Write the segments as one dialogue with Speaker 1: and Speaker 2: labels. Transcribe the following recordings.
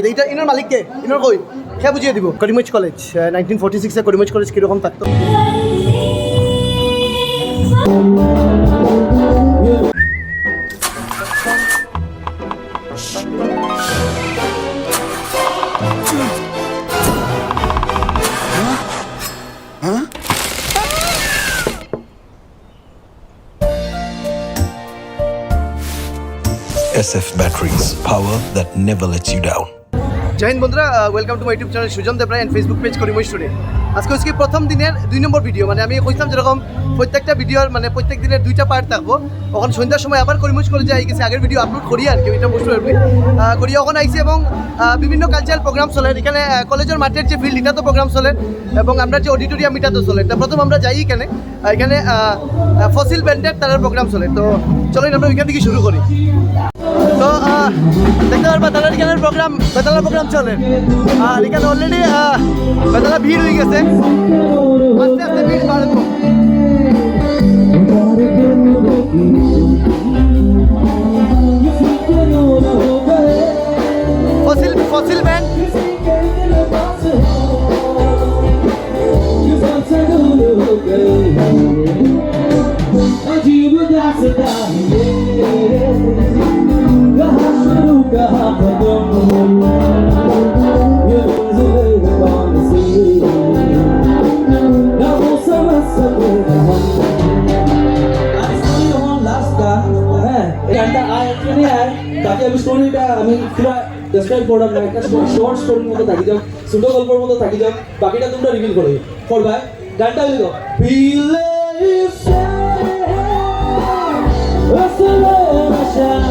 Speaker 1: এইটা ইনার মালিককে ইনার কই? খেয়ে বুঝিয়ে দিব। করিমগঞ্জ কলেজ নাইনটিন ফোর্টি সিক্সে করিমগঞ্জ কলেজ কীরকম থাকতো?
Speaker 2: SF Batteries, power that never lets you down.
Speaker 1: জয় বন্ধুরা welcome to my YouTube channel Sujan Debra and Facebook page Karimganj স্টুডে আজকে আজকে প্রথম দিনের দুই নম্বর ভিডিও মানে আমি কইতাম যেরকম প্রত্যেকটা ভিডিওর মানে প্রত্যেক দিনের দুইটা পার্ট থাকব। ওখান সন্ধ্যার সময় আবার করিমগঞ্জ কলেজে আই গেছে, আগের ভিডিও আপলোড করি আর কি, এটা বুঝতে পারবি করি ওখানে আইসি এবং বিভিন্ন কালচারাল প্রোগ্রাম চলে। এখানে কলেজের মাঠের যে ফিল্ড এটা তো প্রোগ্রাম চলে এবং আমরা যে অডিটোরিয়াম এটা তো চলে। তা প্রথম আমরা যাই এখানে। এখানে ফসিল ব্যান্ডের তার প্রোগ্রাম চলে। তো চলো আমরা ওইখান থেকে শুরু করি। দেখতে পারবা, তাহলে এখানে প্রোগ্রাম বেতালার প্রোগ্রাম চলে। আর এখানে অলরেডি বেতালা ভিড় হয়ে গেছে।
Speaker 3: তাকে আমি স্টোরিটা আমি পুরো ডেসক্রাইব করলাম না, একটা শর্ট স্টোরির মতো থাকি যাও, ছোট গল্পের মতো থাকি যাও, বাকিটা তোমরা রিভিল করবে করবা গানটা লিখো। আসলে Thank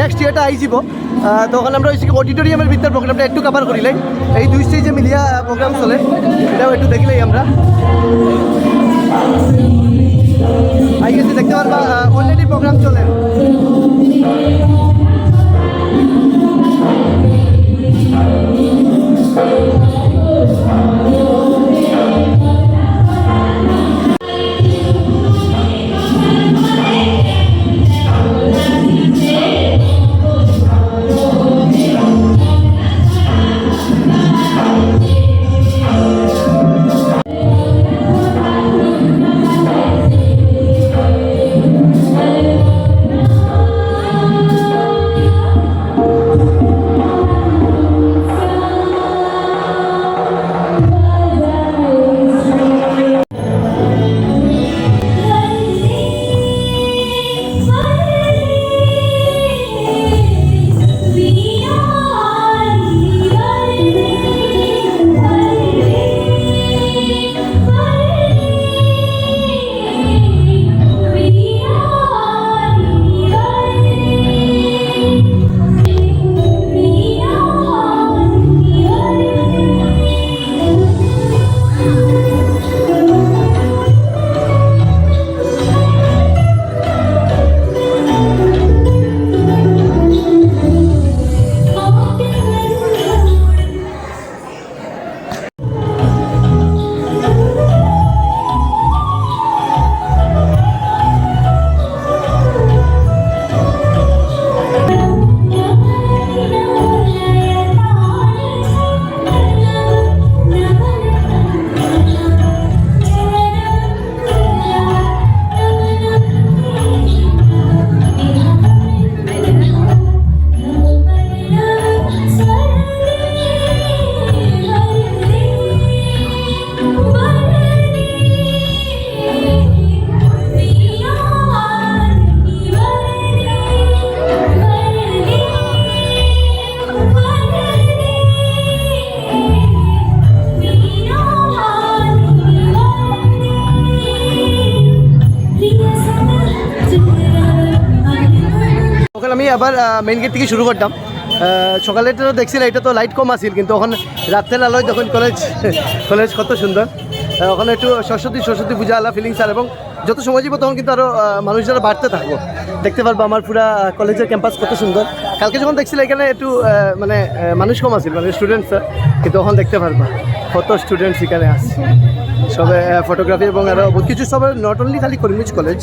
Speaker 1: নেক্সট ইয়েটা যাব তখন আমরা হয়েছে অডিটোরিয়ামের ভিতরে প্রোগ্রামটা একটু কভার করিলাই এই দুই স্টেজে মিলিয়া প্রোগ্রাম চলে। এটাও একটু দেখলাই আমরা। আই গেছি দেখতে পারবা অলরেডি প্রোগ্রাম চলে। ওখানে আমি আবার মেইন গেট থেকে শুরু করতাম। সকালে তো দেখছিল এটা তো লাইট কম আছিল, কিন্তু ওখানে রাত্রের আলোয় যখন কলেজ কলেজ কত সুন্দর। ওখানে একটু সরস্বতী সরস্বতী পূজা, আলা ফিলিংস আর, এবং যত সময় যাব তখন কিন্তু আরও মানুষ যারা বাড়তে থাকব। দেখতে পারব আমার পুরা কলেজের ক্যাম্পাস কত সুন্দর। কালকে যখন দেখছিল এখানে একটু মানে মানুষ কম আছিল মানে স্টুডেন্টস কিন্তু তখন দেখতে পারবা। কত স্টুডেন্ট এখানে আসছে? সবে ফটোগ্রাফি এবং আরও কিছু সব নট অনলি খালি করিমগঞ্জ কলেজ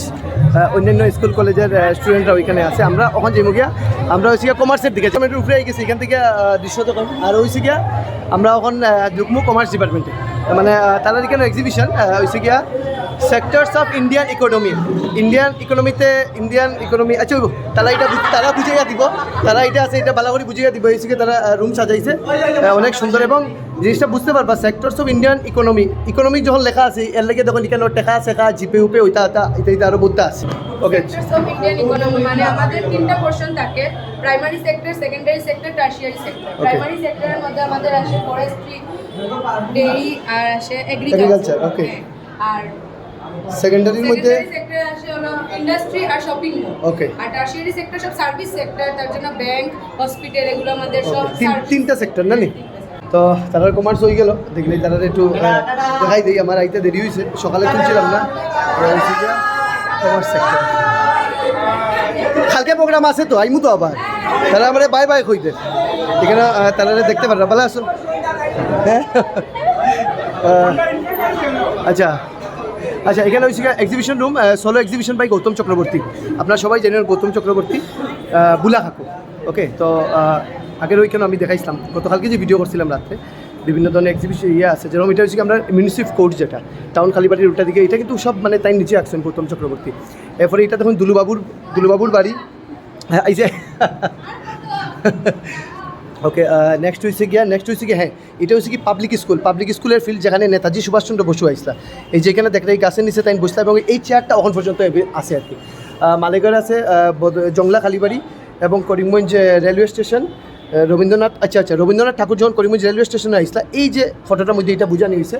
Speaker 1: অন্যান্য স্কুল কলেজের স্টুডেন্টরাও এখানে আছে। আমরা, ওখান যে গিয়া, আমরা হয়েছি গিয়া কমার্সের দিকে। একটু উপরে গেছি, এখান থেকে দৃশ্য তো আর হয়েছে গিয়া, আমরা ওখান ঢুকমু কমার্স ডিপার্টমেন্টে মানে তারা এখানে এক্সিবিশন হয়েছে গিয়া sectors of Indian economy Indian ইকোনমিতে Indian economy আচ্ছা তারা এটা তারা বুঝিয়ে দিব। তারা এটা আছে এটা ভালো করে বুঝিয়ে দিব গিয়া তারা রুম সাজাইছে। অনেক সুন্দর এবং জিনিসটা বুঝতে পারবা sectors of Indian economy economic যখন লেখা আছে এর লেগে তখন এখানে টেকা শেখা জিপে উপে ওইটা ওটা এটা এটা আরও বুঝতে আছে। Okay
Speaker 4: sectors of Indian economy মানে আমাদের তিনটা পোর্শন থাকে primary sector secondary sector sector primary সেক্টরের মধ্যে আমাদের আসে ফরেস্ট্রি ডেইরি আর আসে এগ্রিকালচার
Speaker 1: okay.
Speaker 4: আর
Speaker 1: সেকেন্ডারির মধ্যে?
Speaker 4: আসে হলো ইন্ডাস্ট্রি আর শপিং মল
Speaker 1: Okay.
Speaker 4: আর টার্সিয়ারি সেক্টর সব সার্ভিস সেক্টর তার জন্য ব্যাংক হসপিটাল এগুলো আমাদের সব
Speaker 1: তিনটা সেক্টর না নি তো তারার কমার্স হয়ে গেল। দেখলে তারা একটু দেখাই দিই আমার আইতে দেরি হয়েছে সকালে তুলছিলাম না। কমার্স সেক্টর কালকে প্রোগ্রাম আছে তো আইমু তো আবার। তারা আমার বাই বাই কইতে। এখানে তারা দেখতে পাররা ভালো আসুন হ্যাঁ? আচ্ছা। আচ্ছা এখানে হচ্ছে exhibition room solo exhibition by Gautam Chakraborty. আপনারা সবাই জানেন গৌতম চক্রবর্তী বুলা কাকু ওকে তো আগের ওইখানে আমি দেখাইছিলাম। গতকালকে যে ভিডিও করছিলাম রাত্রে, বিভিন্ন ধরনের এক্সিবিশন ইয়ে আছে। যেরকম এটা হচ্ছে আমরা মিউনিসিপ কোর্ট যেটা টাউন কালীবাড়ির ওটা দিকে, এটা কিন্তু সব মানে তাই নিচে আসছেন গৌতম চক্রবর্তী। এরপরে এটা দেখুন দুলুবাবুর দুলুবাবুর বাড়ি। এই যে ওকে নেক্সট হয়েছে গিয়া নেক্সট হয়েছে গিয়া হ্যাঁ এটা হচ্ছে কি পাবলিক স্কুল পাবলিক স্কুলের ফিল্ড যেখানে নেতাজি সুভাষচন্দ্র বসু আইসলা এই যেখানে দেখলে এই গাছের নিচে তাই বসলা এবং এই চেয়ারটা এখন পর্যন্ত আছে আর কি। আহ, মালেগাঁর আছে জংলা কালীবাড়ি এবং করিমগঞ্জ রেলওয়ে স্টেশন রবীন্দ্রনাথ আচ্ছা আচ্ছা রবীন্দ্রনাথ ঠাকুর যখন করিমগঞ্জ রেলওয়ে স্টেশনে আইসলা এই যে ফটোটার মধ্যে এটা বোঝানো হয়েছে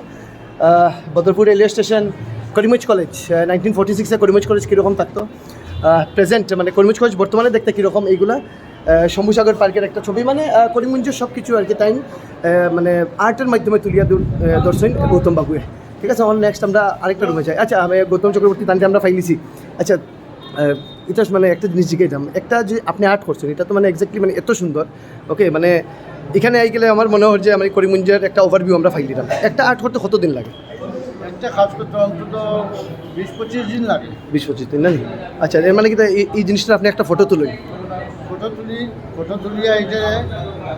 Speaker 1: Badarpur railway station Karimganj college nineteen forty সিক্সে করিমগঞ্জ কলেজ কীরকম থাকতো? প্রেজেন্ট মানে করিমগঞ্জ কলেজ বর্তমানে দেখতে কীরকম এইগুলা? শম্ভুসাগর পার্কের একটা ছবি মানে করিমগঞ্জের সব কিছু আর কি তাই মানে আর্টের মাধ্যমে তুলিয়া দর্শন গৌতম বাবুয়ে। ঠিক আছে আমার নেক্সট আমরা আরেকটা রুমে যাই। আচ্ছা আমি গৌতম চক্রবর্তী তানকে আমরা ফাইলিছি আচ্ছা এটা মানে একটা জিনিস জিজ্ঞাসা একটা যে আপনি আর্ট করছেন এটা তো মানে এক্স্যাক্টলি মানে এত সুন্দর। ওকে মানে এখানে আই গেলে আমার মনে হয় যে আমি করিমগঞ্জের একটা ওভারভিউ আমরা ফাইল দিলাম। একটা আর্ট করতে কত দিন লাগে?
Speaker 5: একটা কাজ করতে অন্তত বিশ পঁচিশ দিন লাগে।
Speaker 1: বিশ পঁচিশ দিন না আচ্ছা এর মানে কি এই জিনিসটা আপনি একটা ফটো তুলুন?
Speaker 5: ফটো তুলি ফটো তুলিয়া এটা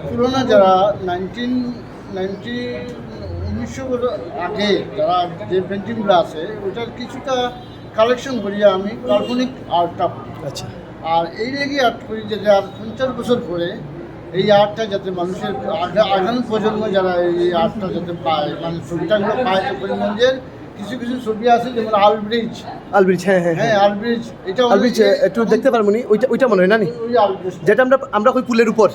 Speaker 5: পুরোনো যারা নাইনটিন নাইনটি উনিশশো আগে যারা যে পেন্টিংগুলো আছে ওটার কিছুটা কালেকশন করিয়া আমি কাল্পনিক আর্টটা
Speaker 1: আচ্ছা।
Speaker 5: আর এই লেগে আর্ট করি যে আর পঞ্চাশ বছর পরে এই আর্টটা যাতে মানুষের আগা- আগামী প্রজন্ম যারা এই আর্টটা যাতে পায় মানে ছবিটাগুলো পায় করিমগঞ্জের কিছু কিছু ছবি আছে যেমন আল ব্রিজ
Speaker 1: আলব্রিজ হ্যাঁ হ্যাঁ
Speaker 5: হ্যাঁ
Speaker 1: হ্যাঁ
Speaker 5: আল ব্রিজ এটা
Speaker 1: আলব্রিজ একটু দেখতে পারব নি? ওইটা ওইটা মনে হয় না নি? যেটা আমরা আমরা কই ফুলের উপর।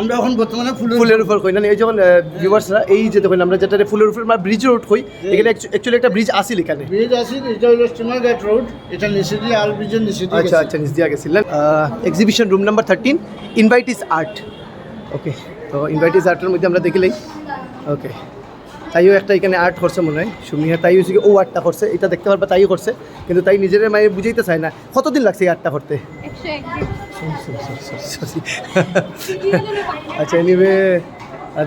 Speaker 5: আমরা এখন বর্তমানে ফুলের
Speaker 1: ফুলের উপর। কই। না এই যখন ভিউয়ার্সরা এই যে দেখুন আমরা যেটা ফুলের উপর আমরা ব্রিজ রোড কই এখানে অ্যাকচুয়ালি একটা ব্রিজ আসিল এখানে।
Speaker 5: ব্রিজ আছে এটা হলো স্টিমার ঘাট রোড এটা নিচে দিয়ে আল ব্রিজের নিচে দিয়ে
Speaker 1: আচ্ছা আচ্ছা নিচ দিয়া গেছিলেন exhibition room number thirteen invite is art okay তো ইনভাইট ইস আর্টের মধ্যে আমরা দেখিলেই ওকে তাইও একটা এখানে আর্ট করছে মনে হয়। সুমিয়া তাই হচ্ছে কি ও আর্টটা করছে। এটা দেখতে পারবা তাইও করছে। কিন্তু তাই নিজের মানে বুঝাইতে চায় না। কতদিন লাগছে এই আর্টটা করতে? আচ্ছা এনিওয়ে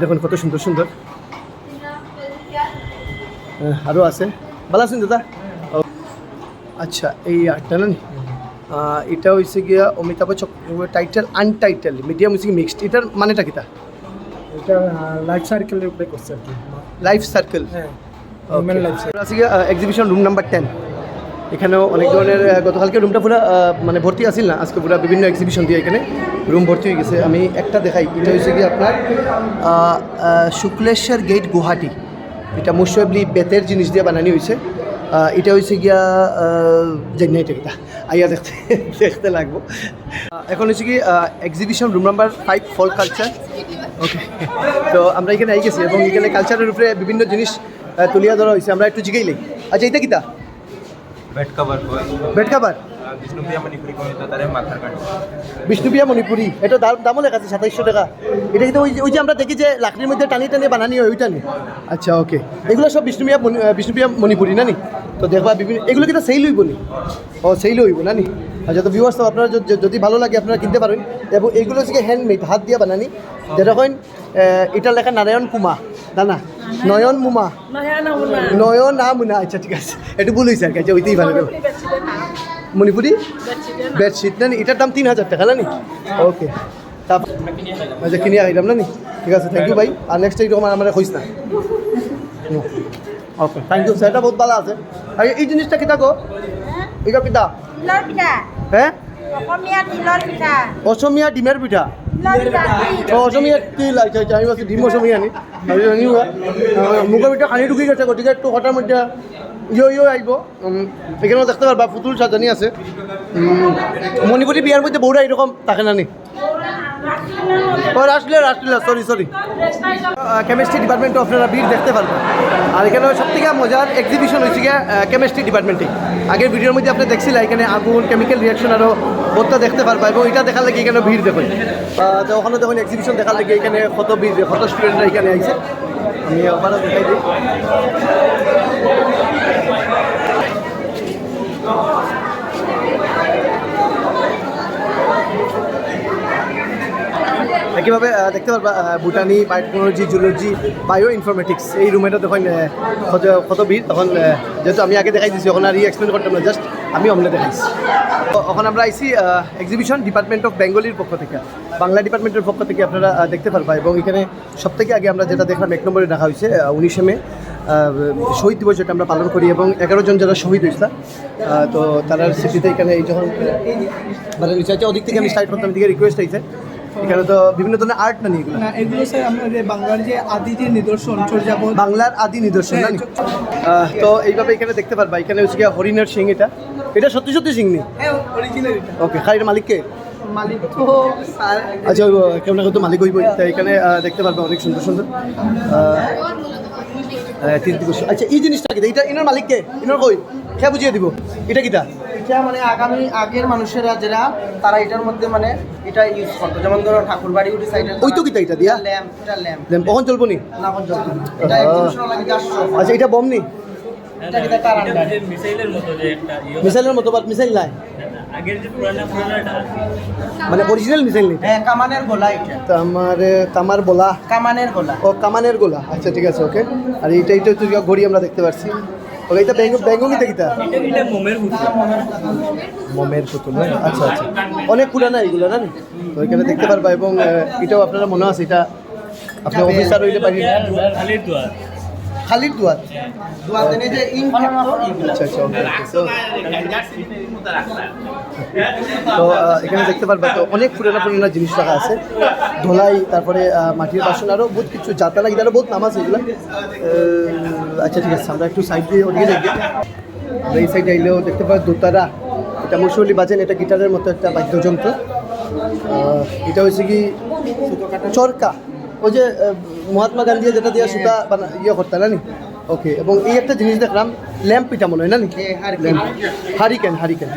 Speaker 1: দেখুন কত সুন্দর সুন্দর। আরও আছে। ভালো আছেন দাদা? ও, আচ্ছা এই আর্টটা না এটা হয়েছে গিয়া Amitabh Chakraborty title untitled medium হচ্ছে মিক্সড এটার মানেটা কিতা
Speaker 6: এটা লাইফ সার্কেলের উপরে করছে আর কি।
Speaker 1: লাইফ সার্কেল
Speaker 6: হ্যাঁ লাইফ
Speaker 1: আছে গিয়া এক্সিবিশন রুম নাম্বার টেন এখানেও অনেক ধরনের গতকালকে রুমটা পুরো মানে ভর্তি আসিল না আজকে পুরো বিভিন্ন এক্সিবিশন দিয়ে এখানে রুম ভর্তি হয়ে গেছে। আমি একটা দেখাই এটা হচ্ছে কি আপনার শুক্লেশ্বর গেট গুয়াহাটি এটা মোস্টলি বেতের জিনিস দিয়ে বানানি হয়েছে এটা হয়েছে গিয়া না এটা আইয়া দেখতে দেখতে লাগবো। এখন হচ্ছে কি exhibition room number five fall culture okay তো আমরা এখানে আই গেছি এবং এখানে কালচারের উপরে বিভিন্ন জিনিস তুলিয়া ধরা হয়েছে আমরা একটু জিগেই জিগাইলেই। আচ্ছা এটা কিতা?
Speaker 7: Bed cover
Speaker 1: bed cover
Speaker 7: Bishnupriya Manipuri কমিত মাথার কাটি
Speaker 1: বিষ্ণুপ্রিয়া মণিপুরি এটা দাম দামও লেখা আছে সাতাইশশো টাকা। এটা কিন্তু ওই যে- ওই যে আমরা দেখি যে লাকড়ির মধ্যে টানি টানি বানানি হয় ওইটা নি আচ্ছা ওকে। এগুলো সব বিষ্ণুপ্রিয়া বিষ্ণুপ্রিয়া মণিপুরি না নি তো দেখবা বিভিন্ন এগুলো কিন্তু সেইল হইব নি। ও সেইল হইব না নি আচ্ছা তো ভিউয়ার্স তো আপনারা যদি- ভালো লাগে আপনারা কিনতে পারেন। এবং এইগুলো হচ্ছে হ্যান্ডমেড হাত দিয়ে বানানি। যেরকম এটা লেখা নারায়ণ কুমা না না নয়ন মুমা। নয়ন না মুনা আচ্ছা ঠিক আছে। একটু ভুল হয়েছে আর কি আচ্ছা ওইটাই ভালো। মণিপুরি? বেডশিট না এটার দাম তিন হাজার টাকা না নি ওকে তারপর আচ্ছা কিনে আইলাম না নি ঠিক আছে থ্যাংক ইউ ভাই আর নেক্সট এরকম আমার কইস না। ওকে থ্যাংক ইউ সেটা বহুত ভালো আছে। আর এই জিনিসটা কিতা গো? এটা কিতা
Speaker 8: তিলৰ
Speaker 1: হ্যাঁ?
Speaker 8: অসমীয়া
Speaker 1: ডিমের পিঠা? অসমীয়া তিল আচ্ছা আচ্ছা আমি ডিম অসমীয়া নি মুখের পিঠা খানি ঢুকি গেছে গতিকে একটু হঠার মধ্যে ইয়ো ইয়ো আইব এখানেও দেখতে পারবা পুতুল সাজানি আছে। মণিপুরি বিয়ার মধ্যে বউরা এরকম থাকে না। নি ও Raslila Raslila sorry sorry chemistry ডিপার্টমেন্টে আপনারা ভিড় দেখতে পারবেন আর এখানে সব থেকে মজার এক্সিবিশন হয়েছে গিয়ে কেমিস্ট্রি ডিপার্টমেন্টে আগের ভিডিওর মধ্যে আপনি দেখছিলেন এখানে আগুন কেমিক্যাল রিয়াকশন আরও বোধটা দেখতে পারবা এবং এটা দেখার লাগে এখানে ভিড় দেখুন। তো ওখানে দেখুন এক্সিবিশন দেখার লাগে এখানে কত ভিড় কত স্টুডেন্টরা এখানে আইছে আমি আবারও দেখাই দিই একইভাবে দেখতে পারবা botany biotechnology zoology bioinformatics এই রুমেটা তখন কত ভিড় তখন যেহেতু আমি আগে দেখাই দিছি, ওখানে আর এক্সপ্লেন করতাম না জাস্ট আমি অমলে দেখাইছি। ওখানে আমরা আইসি এক্সিবিশন ডিপার্টমেন্ট অফ বেঙ্গলির পক্ষ থেকে। বাংলা ডিপার্টমেন্টের পক্ষ থেকে আপনারা দেখতে পারবা, এবং এখানে সব থেকে আগে আমরা যেটা দেখলাম, এক নম্বরে রাখা হয়েছে উনিশে মে। শহীদ দিবস যেটা আমরা পালন করি এবং এগারো জন যারা শহীদ হয়েছে তো তারার স্মৃতিতে এখানে এই যখন মানে নিশ্চয় ওদিক থেকে আমি স্টার্ট করতাম এদিকে রিকোয়েস্ট হয়েছে এখানে তো বিভিন্ন ধরনের আর্ট না এগুলো?
Speaker 6: না এগুলো স্যার আমাদের বাংলার যে আদি যে নিদর্শন চর্যাপদ
Speaker 1: বাংলার আদি নিদর্শন জানি তো এইভাবে এখানে দেখতে পারবা এখানে হচ্ছে গিয়ে হরিণের সিং এটা। এটা সত্যি সত্যি সিং নি?
Speaker 6: হ্যাঁ
Speaker 1: ওকে খাইয়ের মালিককে?
Speaker 6: মালিক তো স্যার
Speaker 1: আচ্ছা কেমন তো মালিক হইব এখানে দেখতে পারবা অনেক সুন্দর সুন্দর। তিন দিবস আচ্ছা এই জিনিসটা কি? এটা ইনার মালিককে? ইনার কই? খেয়া বুঝিয়ে দিব? এটা কিটা?
Speaker 9: এটা মানে আগামী আগের মানুষেরা যারা তারা এটার মধ্যে মানে এটা ইউজ করতো। যেমন ধরো ঠাকুর বাড়ি উঠে সাইডে
Speaker 1: ওই তো কিটা এটা দিয়া?
Speaker 9: ল্যাম্প এটা ল্যাম্প
Speaker 1: কখন চলবো নি
Speaker 9: না। কোন চলতো না। এটা একজন লাগে
Speaker 1: আচ্ছা এটা বম নি
Speaker 9: এটা কিটা কার আন্ডার।
Speaker 10: মিসাইলের মতো যে একটা ইয়ে।
Speaker 1: মিসাইলের মতো বাট মিসাইল নাই?
Speaker 10: আগের যে পুরানা পুরানাটা
Speaker 1: মানে অরিজিনাল মিসাইল নেই
Speaker 9: হ্যাঁ কামানের গোলা এটা।
Speaker 1: তামার তামার বলা
Speaker 9: কামানের গোলা।
Speaker 1: ও কামানের গোলা। আচ্ছা ঠিক আছে ওকে আর এইটা এইটা তো ঘড়ি আমরা দেখতে পাচ্ছি ওকে এটা ব্যাঙ্গ কিতা
Speaker 10: এটা? এটা মোমের পুতুল।
Speaker 1: মমের পুতুল। না? আচ্ছা আচ্ছা। অনেক পুরানা এইগুলো না? তো এখানে দেখতে পারবা এবং এটাও আপনারা মনে আছে এটা আপনি অফিসার হইলে পারি
Speaker 10: খালির দুয়ার।
Speaker 1: খালির দুয়ার
Speaker 9: দুয়াতে যে ইন
Speaker 1: আচ্ছা আচ্ছা তো এখানে দেখতে পারবা তো অনেক পুরানা পুরানা জিনিস রাখা আছে। ধোলাই তারপরে মাটির বাসন আরও বহুত কিছু যাতা লাগি আরও বহুত নামাজ এগুলো। আচ্ছা ঠিক আছে আমরা একটু সাইড দিয়ে ওদিকে দেখি আমরা এই সাইডে আইলেও দেখতে পাই দোতারা। এটা মুসলি বাজেন এটা গিটারের মতো একটা বাদ্যযন্ত্র। এটা হচ্ছে কি? চরকা। ওই যে মহাত্মা গান্ধী যেটা দিয়ে সুতা বানা ইয়ে করতে না ওকে এবং এই একটা জিনিস দেখলাম ল্যাম্প পিঠা মনে হয় না হারিকেন হারিকেন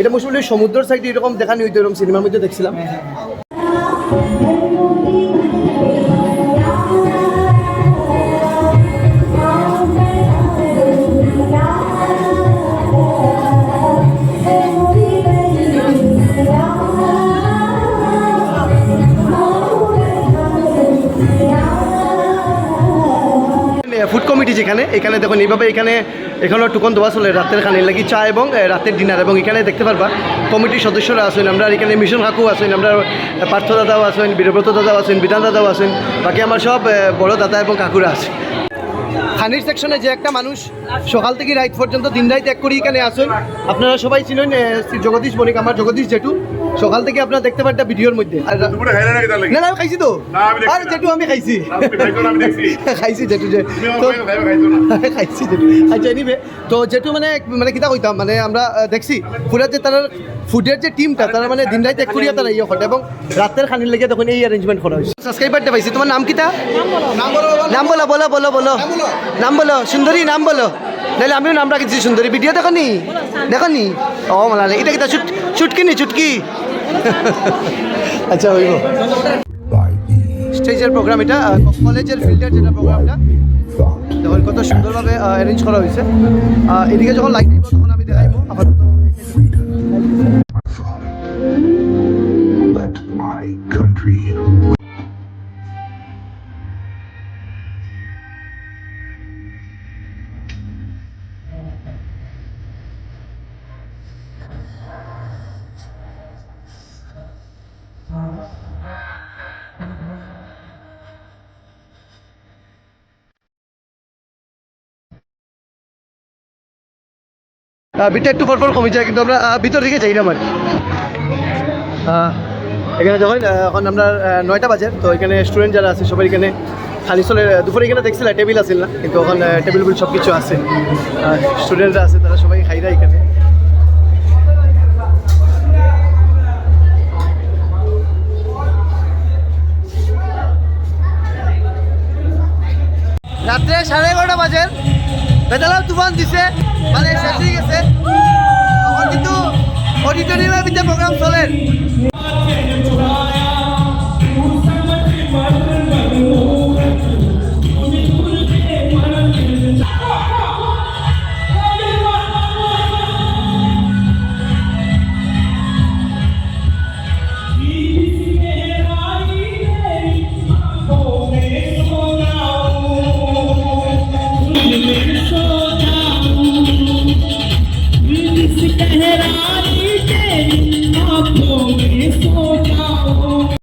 Speaker 1: এটা মুসলিম সমুদ্রের সাইডে এরকম দেখানি হইতো এরকম সিনেমার মধ্যে দেখছিলাম। কমিটি যেখানে এখানে দেখুন, এইভাবে এখানে এখানেও টুকন দোয়া চলে রাতের খানে। লাগি চা এবং রাতের ডিনার। এবং এখানে দেখতে পারবা, কমিটির সদস্যরা আছেন আমরা এখানে মিশন কাকু আছেন, আমরা পার্থ দাদাও আছেন, বীরব্রত দাদাও আছেন, বিধান দাদাও আছেন, বাকি আমার সব বড় দাদা এবং কাকুরা আছে। খানির সেকশনে যে একটা মানুষ সকাল থেকে রাইট পর্যন্ত দিন রাইত এক করি এখানে আসেন আপনারা সবাই শ্রী জগদীশ বণিক, আমার জগদীশ জেঠু। সকাল থেকে আপনারা দেখতে পারেন ভিডিওর মধ্যে। আর না না আমি খাইছি তো। আর জেঠু আমি খাইছি। খাইছি জেঠু যে তো খাইছি জেঠু। আচ্ছা এনিবে তো জেঠু মানে মানে কিতা কইতাম মানে আমরা দেখছি পুরা যে তার ফুডের যে টিমটা তারা মানে দিন রাইত এক করিয়া তারা ইয়ে করে এবং রাতের খানির লেগে তখন এই অ্যারেঞ্জমেন্ট করা হয়েছে। সাবস্ক্রাইবারটা পাইছি তোমার নাম কিতা? নাম বলো। বলো বলো। বলো নাম বলো। সুন্দরী নাম বলো। নাহলে আমিও নাম রাখেছি সুন্দরী। ভিডিও দেখো নি? দেখো নি? ও মালালে এটা কিটা চুট চুটকি নি চুটকি আচ্ছা হইব স্টেজের প্রোগ্রাম এটা কলেজের ফিল্ডের যেটা প্রোগ্রামটা তখন কত সুন্দরভাবে অ্যারেঞ্জ করা হয়েছে। এদিকে যখন লাইট তখন বিটটা একটু পর কমে যায়, কিন্তু আমরা ভিতর দিকে যাই না মানে। এখানে যখন এখন আমরা নয়টা বাজে, তো এখানে স্টুডেন্ট যারা আছে, সবাই এখানে খালি চলে, দুপুরে এখানে দেখছিল টেবিল আছিল না, কিন্তু এখন টেবিল সব কিছু আছে। স্টুডেন্টরা আছে, তারা সবাই খাই দেয় এখানে। রাত্রে সাড়ে এগারোটা বাজে। বেতালাম তুফান দিছে। মানে শেষ হয়ে গেছে। তখন কিন্তু অডিটোরিয়ামের ভিতরে প্রোগ্রাম চলে।